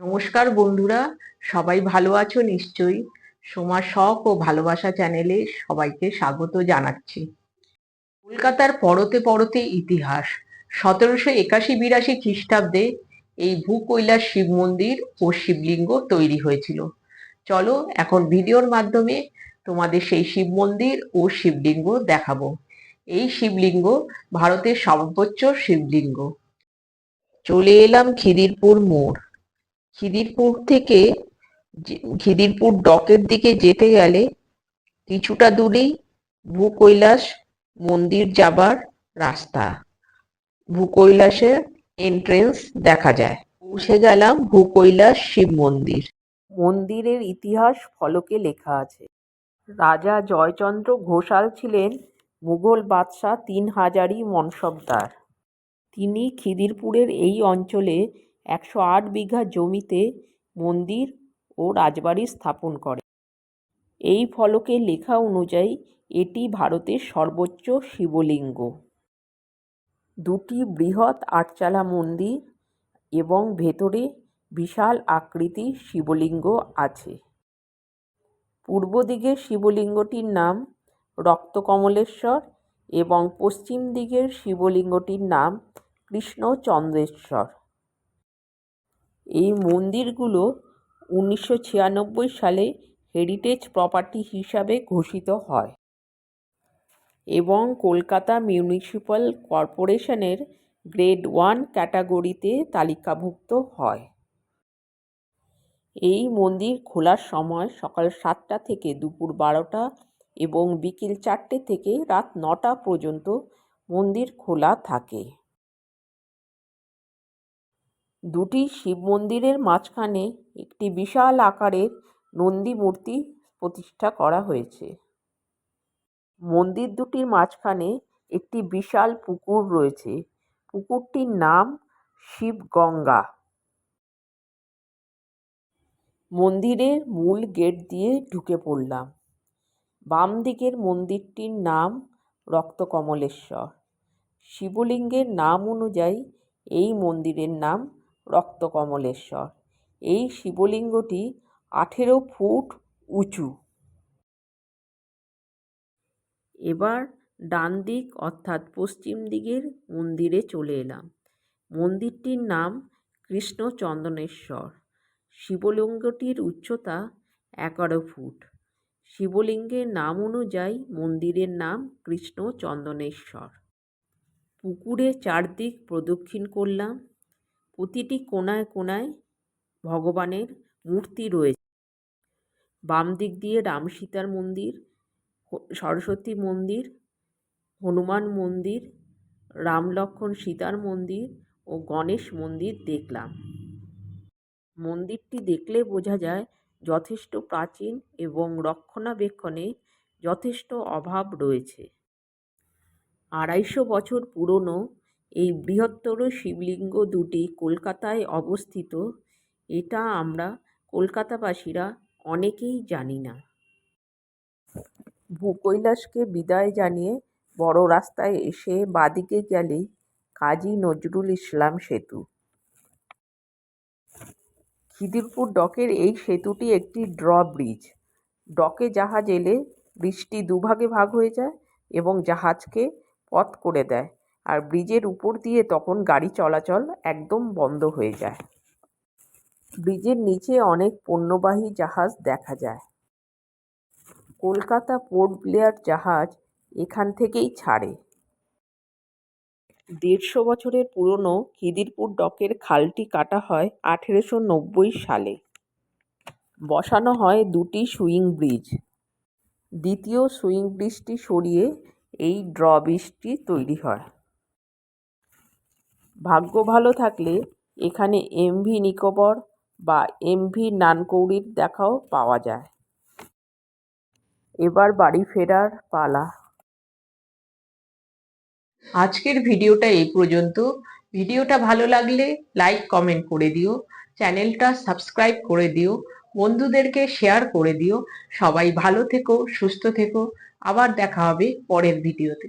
নমস্কার বন্ধুরা, সবাই ভালো আছো নিশ্চয়ই। সোমা শখ ও ভালোবাসা চ্যানেলে সবাইকে স্বাগত জানাচ্ছি। কলকাতার পরতে পরতে ইতিহাস, সতেরোশো একাশি বিরাশি খ্রিস্টাব্দে এই ভূকৈলাস শিব মন্দির ও শিবলিঙ্গ তৈরি হয়েছিল। চলো এখন ভিডিওর মাধ্যমে তোমাদের সেই শিব মন্দির ও শিবলিঙ্গ দেখাবো। এই শিবলিঙ্গ ভারতের সর্বোচ্চ শিবলিঙ্গ। চলে এলাম খিদিরপুর মোড়। খিদিরপুর থেকে খিদিরপুর ডকের দিকে যেতে গেলে কিছুটা দূরেই ভূকৈলাস মন্দির যাবার রাস্তা। ভূকৈলাসের এন্ট্রেন্স দেখা যায়। পৌঁছে গেলাম ভূকৈলাস শিব মন্দির। মন্দিরের ইতিহাস ফলকে লেখা আছে। রাজা জয়চন্দ্র ঘোষাল ছিলেন মুঘল বাদশাহ তিন হাজারি মনসবদার। তিনি খিদিরপুরের এই অঞ্চলে একশো আট বিঘা জমিতে মন্দির ও রাজবাড়ি স্থাপন করে। এই ফলকে লেখা অনুযায়ী এটি ভারতের সর্বোচ্চ শিবলিঙ্গ। দুটি বৃহৎ আটচালা মন্দির এবং ভেতরে বিশাল আকৃতির শিবলিঙ্গ আছে। পূর্ব দিকের শিবলিঙ্গটির নাম রক্তকমলেশ্বর এবং পশ্চিম দিকের শিবলিঙ্গটির নাম কৃষ্ণচন্দ্রেশ্বর। এই মন্দিরগুলো উনিশশো ছিয়ানব্বই সালে হেরিটেজ প্রপার্টি হিসাবে ঘোষিত হয় এবং কলকাতা মিউনিসিপ্যাল কর্পোরেশনের গ্রেড ওয়ান ক্যাটাগরিতে তালিকাভুক্ত হয়। এই মন্দির খোলার সময় সকাল সাতটা থেকে দুপুর বারোটা এবং বিকেল চারটে থেকে রাত নটা পর্যন্ত মন্দির খোলা থাকে। দুটি শিব মন্দিরের মাঝখানে একটি বিশাল আকারের নন্দী মূর্তি প্রতিষ্ঠা করা হয়েছে। মন্দির দুটির মাঝখানে একটি বিশাল পুকুর রয়েছে। পুকুরটির নাম শিবগঙ্গা মন্দিরের মূল গেট দিয়ে ঢুকে পড়লাম। বাম দিকের মন্দিরটির নাম রক্তকমলেশ্বর। শিবলিঙ্গের নাম অনুযায়ী এই মন্দিরের নাম রক্তকমলেশ্বর। এই শিবলিঙ্গটি আঠেরো ফুট উঁচু। এবার ডান দিক অর্থাৎ পশ্চিম দিকের মন্দিরে চলে এলাম। মন্দিরটির নাম কৃষ্ণচন্দনেশ্বর। শিবলিঙ্গটির উচ্চতা এগারো ফুট। শিবলিঙ্গের নাম অনুযায়ী মন্দিরের নাম কৃষ্ণচন্দনেশ্বর। পুকুরে চারদিক প্রদক্ষিণ করলাম। প্রতিটি কোণায় কোণায় ভগবানের মূর্তি রয়েছে। বাম দিক দিয়ে রাম সীতার মন্দির সরস্বতী মন্দির, হনুমান মন্দির, রাম লক্ষ্মণ সীতার মন্দির ও গণেশ মন্দির দেখলাম। মন্দিরটি দেখলে বোঝা যায় যথেষ্ট প্রাচীন এবং রক্ষণাবেক্ষণে যথেষ্ট অভাব রয়েছে। আড়াইশো বছর পুরনো এই বৃহত্তর শিবলিঙ্গ দুটি কলকাতায় অবস্থিত, এটা আমরা কলকাতাবাসীরা অনেকেই জানি না। ভূকৈলাসকে বিদায় জানিয়ে বড় রাস্তায় এসে বাদিকে গেলেই কাজী নজরুল ইসলাম সেতু। খিদিরপুর ডকের এই সেতুটি একটি ড্র ব্রিজ ডকে জাহাজ এলে ব্রিজটি দুভাগে ভাগ হয়ে যায় এবং জাহাজকে পথ করে দেয়। আর ব্রিজের উপর দিয়ে তখন গাড়ি চলাচল একদম বন্ধ হয়ে যায়। ব্রিজের নিচে অনেক পণ্যবাহী জাহাজ দেখা যায়। কলকাতা পোর্ট ব্লেয়ার জাহাজ এখান থেকেই ছাড়ে। দেড়শো বছরের পুরনো খিদিরপুর ডকের খালটি কাটা হয় আঠেরোশো নব্বই সালে। বসানো হয় দুটি সুইং ব্রিজ। দ্বিতীয় সুইং ব্রিজটি সরিয়ে এই ড্র ব্রিজটি তৈরি হয়। ভাগ্য ভালো থাকলে এখানে এমভি নিকোবর বা এমভি নানকৌড়ির দেখাও পাওয়া যায়। এবার বাড়ি ফেরার পালা। আজকের ভিডিওটা এই পর্যন্ত। ভিডিওটা ভালো লাগলে লাইক, কমেন্ট করে দিও। চ্যানেলটা সাবস্ক্রাইব করে দিও। বন্ধুদেরকে শেয়ার করে দিও। সবাই ভালো থেকো, সুস্থ থেকো। আবার দেখা হবে পরের ভিডিওতে।